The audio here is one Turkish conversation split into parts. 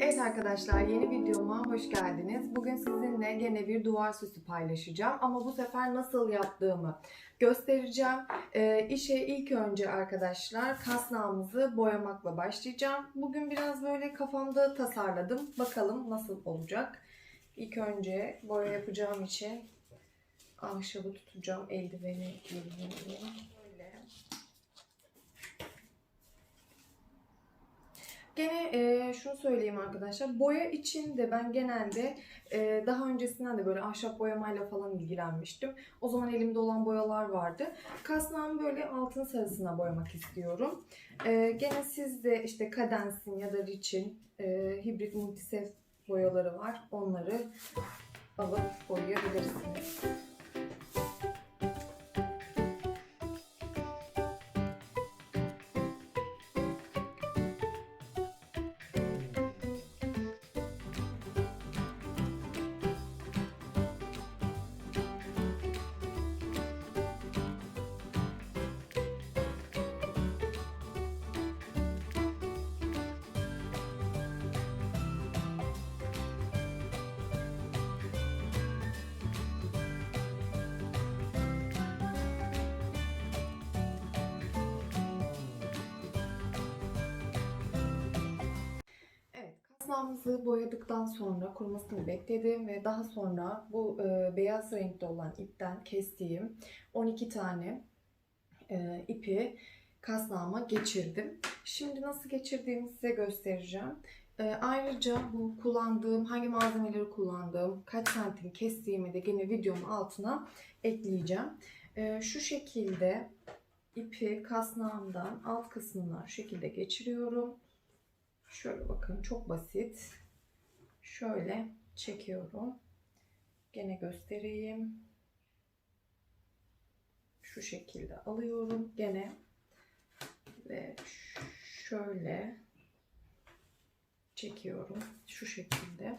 Evet arkadaşlar yeni videoma hoş geldiniz. Bugün sizinle gene bir duvar süsü paylaşacağım ama bu sefer nasıl yaptığımı göstereceğim. Ee, işe ilk önce arkadaşlar kasnağımızı boyamakla başlayacağım. Bugün biraz böyle kafamda tasarladım. Bakalım nasıl olacak. İlk önce boya yapacağım için ahşabı tutacağım. Eldiveni giyeyim. Böyle. Gene e, şunu söyleyeyim arkadaşlar. Boya için de ben genelde e, daha öncesinden de böyle ahşap boyamayla falan ilgilenmiştim. O zaman elimde olan boyalar vardı. Kasnağımı böyle altın sarısına boyamak istiyorum. E, gene sizde işte Cadenz'in ya da Rich'in e, hibrit multisef boyaları var. Onları alıp boyayabilirsiniz. Kasnağımızı boyadıktan sonra kurumasını bekledim ve daha sonra bu e, beyaz renkte olan ipten kestiğim 12 tane e, ipi kasnağıma geçirdim. Şimdi nasıl geçirdiğimi size göstereceğim. E, ayrıca bu kullandığım, hangi malzemeleri kullandığım, kaç santim kestiğimi de yine videomun altına ekleyeceğim. E, şu şekilde ipi kasnağımdan alt kısmına şekilde geçiriyorum. Şöyle bakın çok basit. Şöyle çekiyorum. Gene göstereyim. Şu şekilde alıyorum gene ve şöyle çekiyorum. Şu şekilde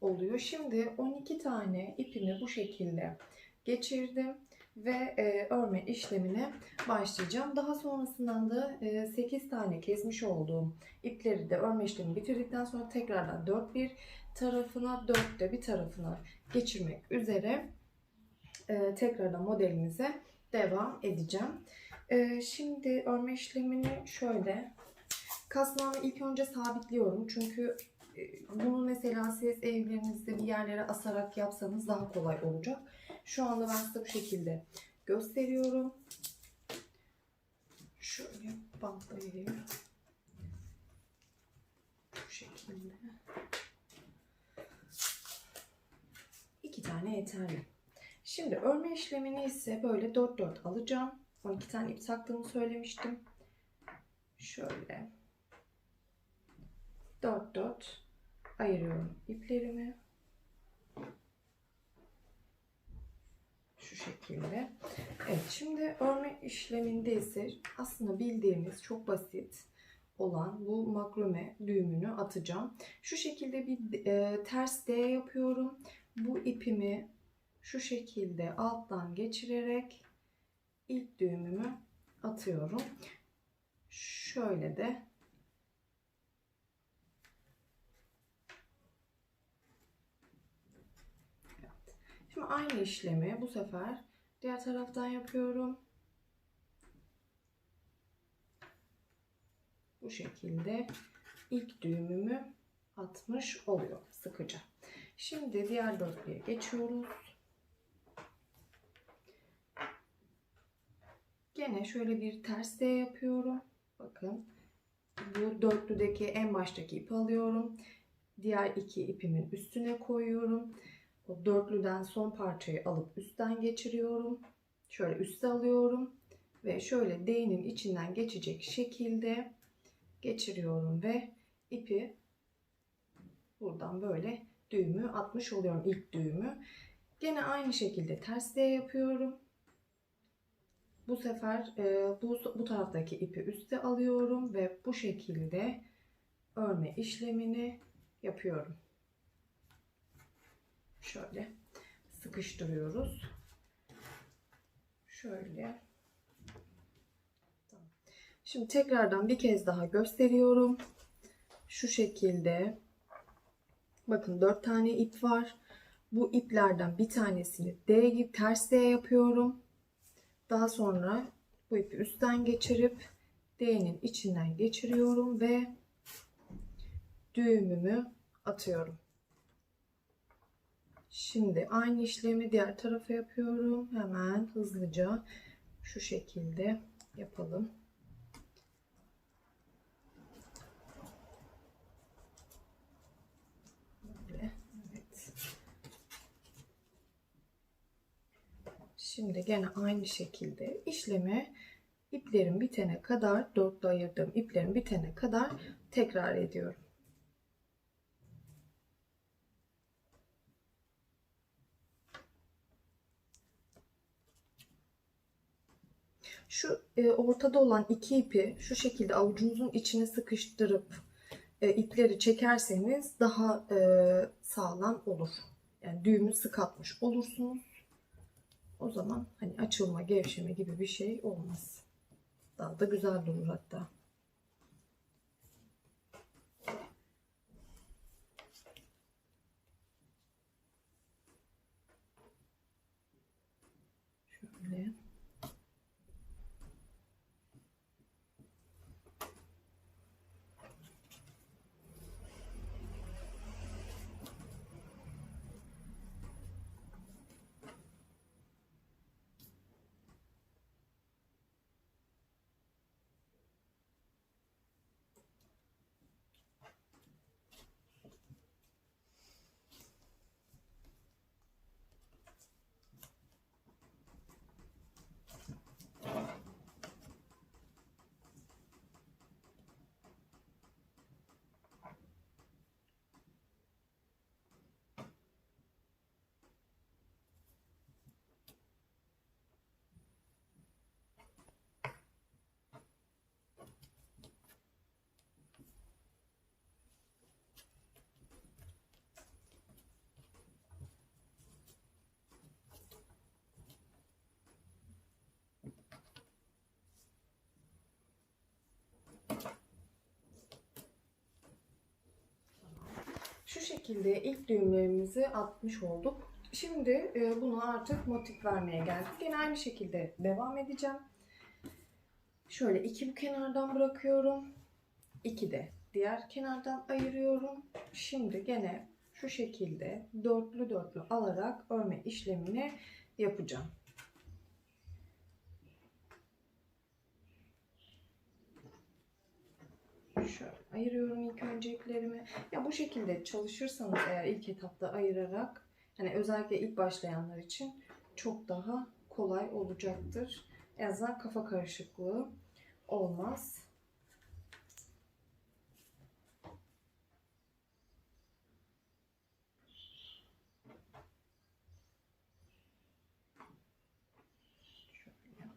oluyor. Şimdi 12 tane ipimi bu şekilde geçirdim ve e, örme işlemine başlayacağım. Daha sonrasından da e, 8 tane kesmiş olduğum ipleri de örme işlemi bitirdikten sonra tekrardan 4 bir tarafına 4 de bir tarafına geçirmek üzere e, tekrardan modelimize devam edeceğim. E, şimdi örme işlemini şöyle kasnağımı ilk önce sabitliyorum çünkü e, bunu mesela siz evlerinizde bir yerlere asarak yapsanız daha kolay olacak. Şu anda ben size bu şekilde gösteriyorum. Şöyle bantlayayım. Bu şekilde. İki tane yeterli. Şimdi örme işlemini ise böyle 4-4 alacağım. 12 tane ip taktığımı söylemiştim. Şöyle 4-4 ayırıyorum iplerimi. Şekilde. Evet şimdi örme işleminde ise aslında bildiğimiz çok basit olan bu makrome düğümünü atacağım. Şu şekilde bir e, ters D yapıyorum. Bu ipimi şu şekilde alttan geçirerek ilk düğümümü atıyorum. Şöyle de Şimdi aynı işlemi bu sefer diğer taraftan yapıyorum. Bu şekilde ilk düğümümü atmış oluyor sıkıca. Şimdi diğer dörtlüye geçiyoruz. Gene şöyle bir ters D yapıyorum. Bakın bu dörtlüdeki en baştaki ipi alıyorum. Diğer iki ipimin üstüne koyuyorum. O dörtlüden son parçayı alıp üstten geçiriyorum. Şöyle üste alıyorum ve şöyle D'nin içinden geçecek şekilde geçiriyorum ve ipi buradan böyle düğümü atmış oluyorum ilk düğümü. Gene aynı şekilde ters D yapıyorum. Bu sefer e, bu, bu taraftaki ipi üste alıyorum ve bu şekilde örme işlemini yapıyorum. Şöyle sıkıştırıyoruz. Şöyle. Şimdi tekrardan bir kez daha gösteriyorum. Şu şekilde Bakın 4 tane ip var. Bu iplerden bir tanesini D gibi ters D yapıyorum. Daha sonra bu ipi üstten geçirip D'nin içinden geçiriyorum ve düğümümü atıyorum. Şimdi aynı işlemi diğer tarafa yapıyorum. Hemen hızlıca şu şekilde yapalım. Evet. Şimdi gene aynı şekilde işlemi iplerin bitene kadar dörtlü ayırdığım iplerin bitene kadar tekrar ediyorum. Şu e, ortada olan iki ipi şu şekilde avucunuzun içine sıkıştırıp e, ipleri çekerseniz daha e, sağlam olur. Yani düğümü sık atmış olursunuz. O zaman hani açılma, gevşeme gibi bir şey olmaz. Daha da güzel durur hatta. Şöyle. Şu şekilde ilk düğümlerimizi atmış olduk. Şimdi e, bunu artık motif vermeye geldik. Yine aynı şekilde devam edeceğim. Şöyle iki bu kenardan bırakıyorum. İki de diğer kenardan ayırıyorum. Şimdi gene şu şekilde dörtlü dörtlü alarak örme işlemini yapacağım. Şöyle ayırıyorum ilk önce iplerimi. Ya bu şekilde çalışırsanız eğer ilk etapta ayırarak hani özellikle ilk başlayanlar için çok daha kolay olacaktır. En azından kafa karışıklığı olmaz. Şöyle.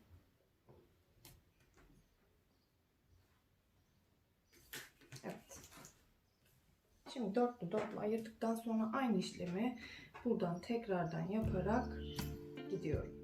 Evet. Şimdi dörtlü dörtlü ayırdıktan sonra aynı işlemi buradan tekrardan yaparak gidiyorum.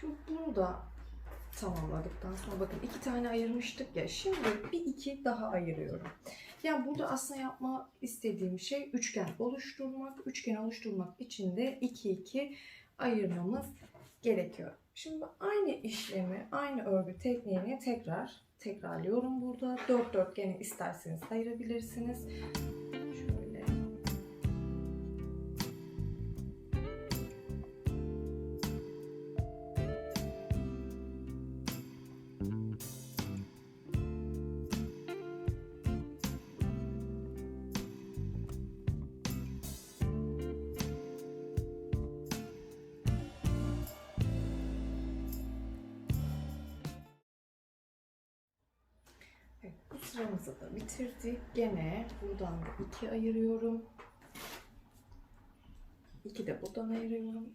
Şimdi bunu da tamamladıktan sonra bakın iki tane ayırmıştık ya. Şimdi bir iki daha ayırıyorum. Yani burada aslında yapma istediğim şey üçgen oluşturmak. Üçgen oluşturmak için de iki iki ayırmamız gerekiyor. Şimdi aynı işlemi, aynı örgü tekniğini tekrar tekrarlıyorum burada. Dört dörtgeni isterseniz ayırabilirsiniz. Sıramızı da bitirdik. Gene buradan da iki ayırıyorum. İki de buradan ayırıyorum.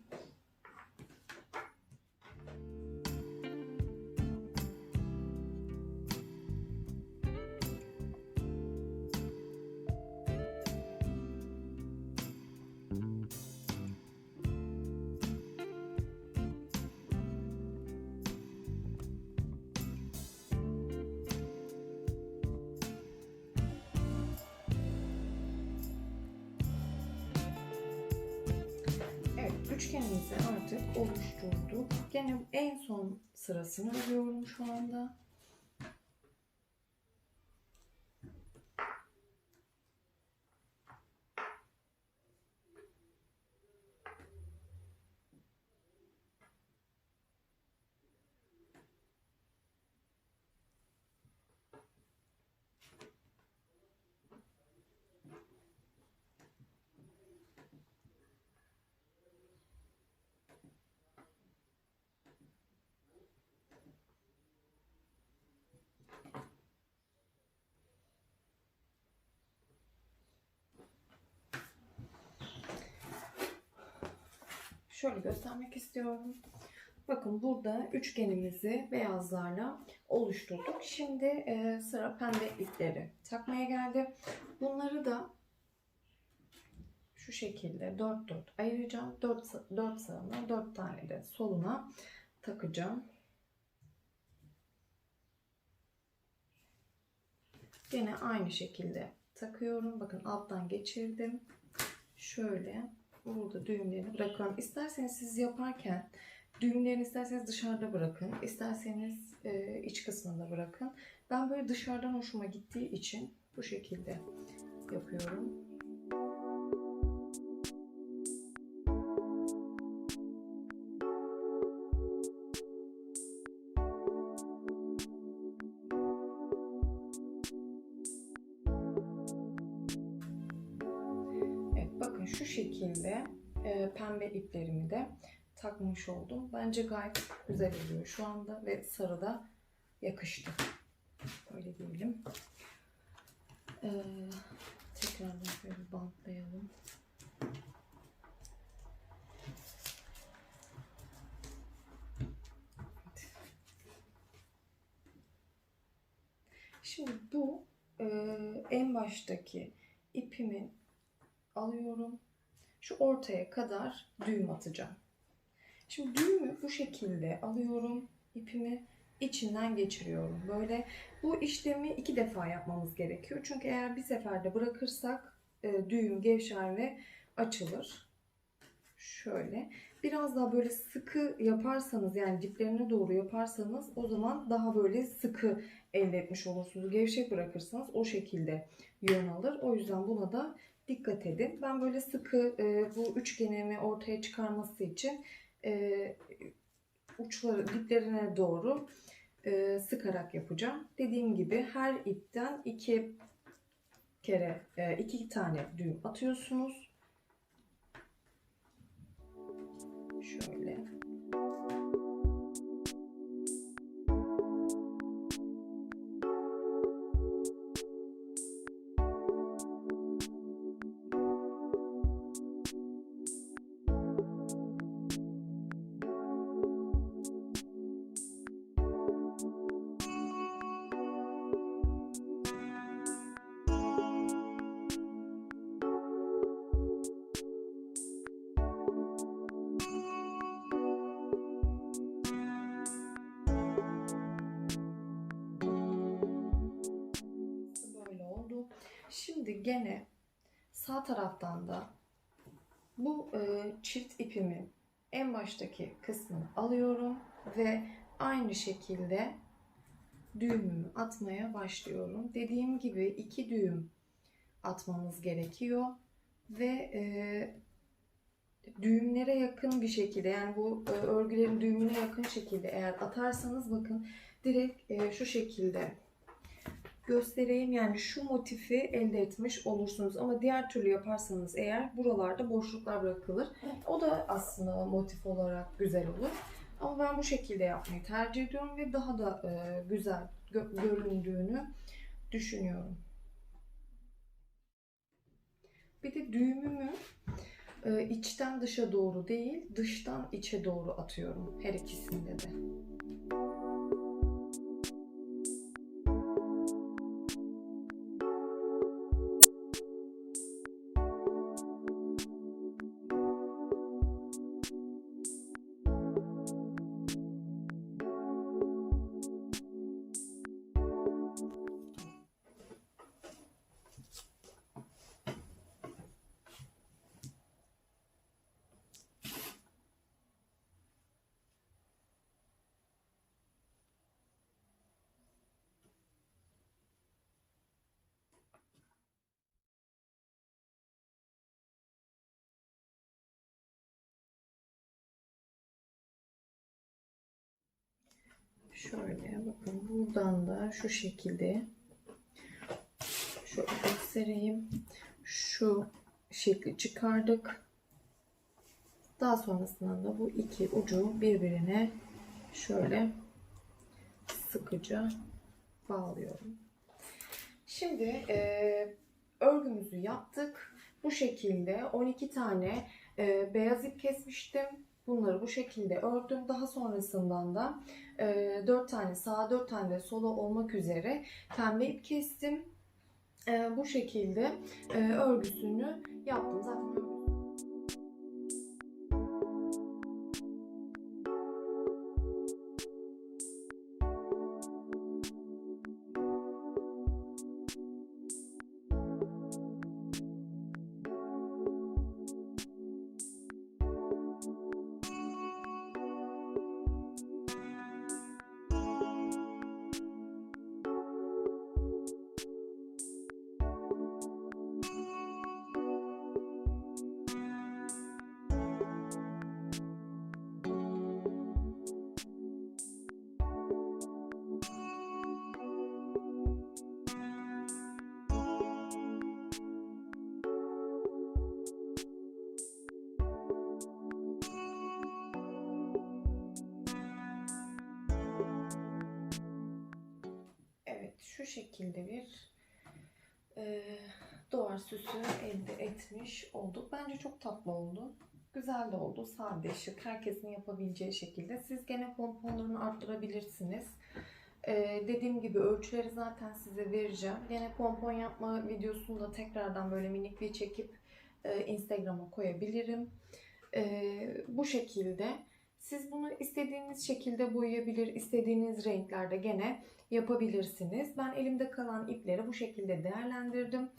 Üçgenimizi artık oluşturduk. Gene en son sırasını örüyorum şu anda. Şöyle göstermek istiyorum. Bakın burada üçgenimizi beyazlarla oluşturduk. Şimdi e, sıra pembe ipleri takmaya geldi. Bunları da şu şekilde 4 4 ayıracağım. 4 4 sağına 4 tane de soluna takacağım. Gene aynı şekilde takıyorum. Bakın alttan geçirdim. Şöyle burada düğümlerini bırakıyorum. İsterseniz siz yaparken düğümlerini isterseniz dışarıda bırakın. isterseniz e, iç kısmında bırakın. Ben böyle dışarıdan hoşuma gittiği için bu şekilde yapıyorum. Şu şekilde e, pembe iplerimi de takmış oldum. Bence gayet güzel oluyor şu anda ve sarı da yakıştı. Öyle diyelim. Ee, tekrardan şöyle bantlayalım. Şimdi bu e, en baştaki ipimi alıyorum. Şu ortaya kadar düğüm atacağım. Şimdi düğümü bu şekilde alıyorum. ipimi içinden geçiriyorum. Böyle bu işlemi iki defa yapmamız gerekiyor. Çünkü eğer bir seferde bırakırsak e, düğüm gevşer ve açılır. Şöyle. Biraz daha böyle sıkı yaparsanız yani diplerine doğru yaparsanız o zaman daha böyle sıkı elde etmiş olursunuz. Gevşek bırakırsanız o şekilde yön alır. O yüzden buna da dikkat edin. Ben böyle sıkı e, bu üçgenimi ortaya çıkarması için e, uçları diplerine doğru e, sıkarak yapacağım. Dediğim gibi her ipten iki kere e, iki tane düğüm atıyorsunuz. Şöyle. Şimdi gene sağ taraftan da bu e, çift ipimi en baştaki kısmını alıyorum ve aynı şekilde düğümümü atmaya başlıyorum. Dediğim gibi iki düğüm atmamız gerekiyor ve e, düğümlere yakın bir şekilde yani bu e, örgülerin düğümüne yakın şekilde eğer atarsanız bakın direkt e, şu şekilde göstereyim. Yani şu motifi elde etmiş olursunuz. Ama diğer türlü yaparsanız eğer buralarda boşluklar bırakılır. O da aslında motif olarak güzel olur. Ama ben bu şekilde yapmayı tercih ediyorum ve daha da e, güzel gö- göründüğünü düşünüyorum. Bir de düğümümü e, içten dışa doğru değil, dıştan içe doğru atıyorum her ikisinde de. Şöyle bakın buradan da şu şekilde şöyle göstereyim. Şu şekli çıkardık. Daha sonrasında da bu iki ucu birbirine şöyle sıkıca bağlıyorum. Şimdi e, örgümüzü yaptık. Bu şekilde 12 tane e, beyaz ip kesmiştim. Bunları bu şekilde ördüm. Daha sonrasından da 4 tane sağa 4 tane de sola olmak üzere pembe ip kestim. E, bu şekilde e, örgüsünü yaptım. Zaten örgü- şekilde bir e, duvar süsü elde etmiş olduk. Bence çok tatlı oldu. Güzel de oldu. Sade, şık. Herkesin yapabileceği şekilde. Siz gene pomponlarını arttırabilirsiniz. E, dediğim gibi ölçüleri zaten size vereceğim. Gene pompon yapma videosunu da tekrardan böyle minik bir çekip e, Instagram'a koyabilirim. E, bu şekilde. Siz bunu istediğiniz şekilde boyayabilir, istediğiniz renklerde gene yapabilirsiniz. Ben elimde kalan ipleri bu şekilde değerlendirdim.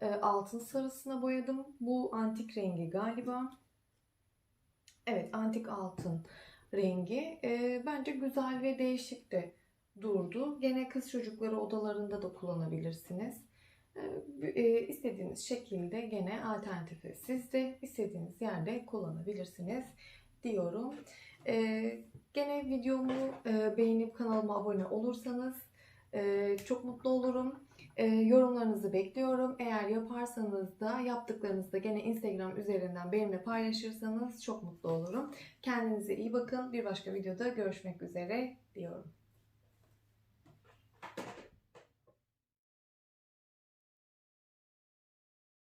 E, altın sarısına boyadım. Bu antik rengi galiba. Evet antik altın rengi. E, bence güzel ve değişik de durdu. Gene kız çocukları odalarında da kullanabilirsiniz. E, e, istediğiniz şekilde gene alternatifi siz de istediğiniz yerde kullanabilirsiniz diyorum. E, gene videomu e, beğenip kanalıma abone olursanız e, çok mutlu olurum. E, yorumlarınızı bekliyorum. Eğer yaparsanız da yaptıklarınızı gene Instagram üzerinden benimle paylaşırsanız çok mutlu olurum. Kendinize iyi bakın. Bir başka videoda görüşmek üzere diyorum.